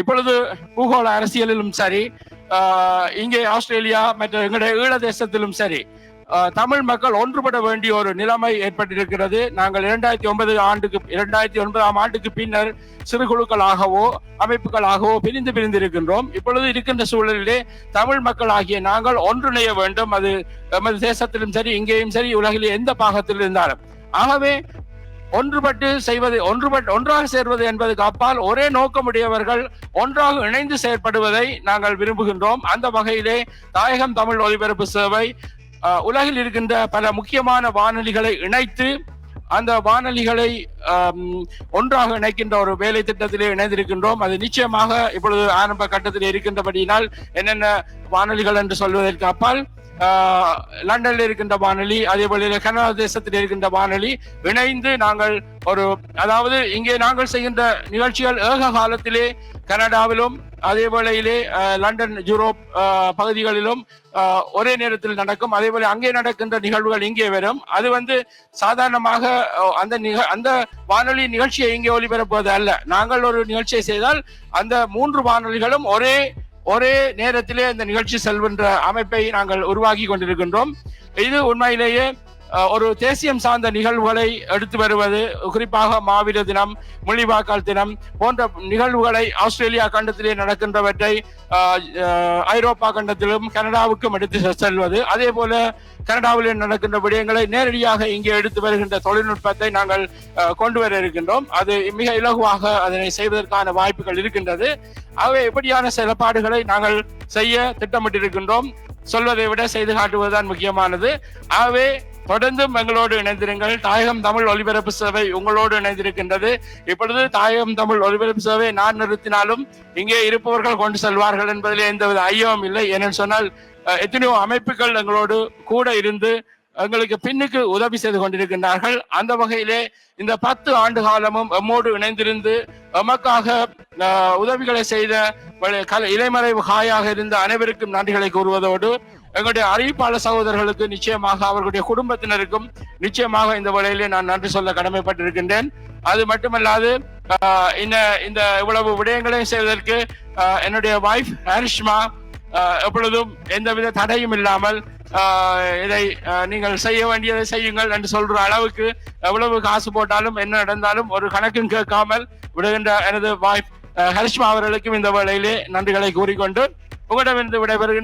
இப்பொழுது பூகோள அரசியலிலும் சரி இங்கே ஆஸ்திரேலியா மற்ற எங்களுடைய ஈழ தேசத்திலும் சரி தமிழ் மக்கள் ஒன்றுபட வேண்டிய ஒரு நிலைமை ஏற்பட்டிருக்கிறது. நாங்கள் இரண்டாயிரத்தி ஒன்பது ஆண்டுக்கு இரண்டாயிரத்தி ஒன்பதாம் ஆண்டுக்கு பின்னர் சிறு குழுக்களாகவோ அமைப்புகளாகவோ பிரிந்து பிரிந்திருக்கின்றோம். இப்பொழுது இருக்கின்ற சூழலிலே தமிழ் மக்கள் ஆகிய நாங்கள் ஒன்றிணைய வேண்டும். அது எமது தேசத்திலும் சரி இங்கேயும் சரி உலகிலே எந்த பாகத்தில் இருந்தாலும். ஆகவே ஒன்றுபட்டு செய்வது ஒன்றுபட்டு ஒன்றாக சேர்வது என்பதுக்கு அப்பால் ஒரே நோக்கமுடையவர்கள் ஒன்றாக இணைந்து செயற்படுவதை நாங்கள் விரும்புகின்றோம். அந்த வகையிலே தாயகம் தமிழ் ஒலிபரப்பு சேவை உலகில் இருக்கின்ற பல முக்கியமான வானொலிகளை இணைத்து அந்த வானொலிகளை ஒன்றாக இணைக்கின்ற ஒரு வேலை திட்டத்திலே இணைந்திருக்கின்றோம். அது நிச்சயமாக இப்பொழுது ஆரம்ப கட்டத்தில் இருக்கின்றபடியினால் என்னென்ன வானொலிகள் என்று சொல்வதற்கு அப்பால் லண்டனில் இருக்கின்ற வானொலி அதே போல கனடா தேசத்தில் இருக்கின்ற வானொலி இணைந்து நாங்கள் ஒரு அதாவது இங்கே நாங்கள் செய்கின்ற நிகழ்ச்சிகள் ஏக காலத்திலே கனடாவிலும் அதே வேளையிலே லண்டன் யூரோப் பகுதிகளிலும் ஒரே நேரத்தில் நடக்கும். அதே போல அங்கே நடக்கின்ற நிகழ்வுகள் இங்கே வரும். அது வந்து சாதாரணமாக அந்த நிக அந்த வானொலி நிகழ்ச்சியை இங்கே ஒளிபரப்புவது அல்ல. நாங்கள் ஒரு நிகழ்ச்சியை செய்தால் அந்த மூன்று வானொலிகளும் ஒரே ஒரே நேரத்திலே இந்த நிகழ்ச்சி செல்கின்ற அமைப்பை நாங்கள் உருவாக்கி கொண்டிருக்கின்றோம். இது உண்மையிலேயே ஒரு தேசியம் சார்ந்த நிகழ்வுகளை எடுத்து வருவது குறிப்பாக மாவீர தினம் முள்ளிவாக்கால் தினம் போன்ற நிகழ்வுகளை ஆஸ்திரேலியா கண்டத்திலே நடக்கின்றவற்றை ஐரோப்பா கண்டத்திலும் கனடாவுக்கும் எடுத்து செ- செல்வது. அதே போல கனடாவிலே நடக்கின்ற விடயங்களை நேரடியாக இங்கே எடுத்து வருகின்ற தொழில்நுட்பத்தை நாங்கள் கொண்டு வர இருக்கின்றோம். அது மிக இலகுவாக அதனை செய்வதற்கான வாய்ப்புகள் இருக்கின்றது. ஆகவே எப்படியான செயல்பாடுகளை நாங்கள் செய்ய திட்டமிட்டிருக்கின்றோம். சொல்வதை விட செய்து காட்டுவதுதான் முக்கியமானது. ஆகவே தொடர்ந்தும் எங்களோடு இணைந்திருங்கள். தாயகம் தமிழ் ஒலிபரப்பு சேவை உங்களோடு இணைந்திருக்கின்றது. இப்பொழுது தாயகம் தமிழ் ஒலிபரப்பு சேவை நான் நிறுத்தினாலும் இங்கே இருப்பவர்கள் கொண்டு செல்வார்கள் என்பதில் எந்தவித ஐயமும் இல்லை. ஏனென்று சொன்னால் எத்தனையோ அமைப்புகள் எங்களோடு கூட இருந்து எங்களுக்கு பின்னுக்கு உதவி செய்து கொண்டிருக்கின்றார்கள். அந்த வகையிலே இந்த பத்து ஆண்டு காலமும் எம்மோடு இணைந்திருந்து எமக்காக உதவிகளை செய்த இலைமறைவு காயாக இருந்த அனைவருக்கும் நன்றிகளை கூறுவதோடு எங்களுடைய அறிவிப்பாளர் சகோதரர்களுக்கு நிச்சயமாக அவர்களுடைய குடும்பத்தினருக்கும் நிச்சயமாக இந்த வேளையிலே நான் நன்றி சொல்ல கடமைப்பட்டிருக்கின்றேன். அது மட்டுமல்லாது இந்த இந்த இவ்வளவு விடயங்களையும் செய்வதற்கு என்னுடைய வைஃப் ஹரிஷ்மா எப்பொழுதும் எந்தவித தடையும் இல்லாமல் இதை நீங்கள் செய்ய வேண்டியதை செய்யுங்கள் என்று சொல்ற அளவுக்கு எவ்வளவு காசு போட்டாலும் என்ன நடந்தாலும் ஒரு கணக்கும் கேட்காமல் விடுகின்ற எனது வாய்ப்பு ஹரிஷ்மா அவர்களுக்கும் இந்த வேளையிலே நன்றிகளை கூறிக்கொண்டு உங்களிடமிருந்து விடைபெறுகின்ற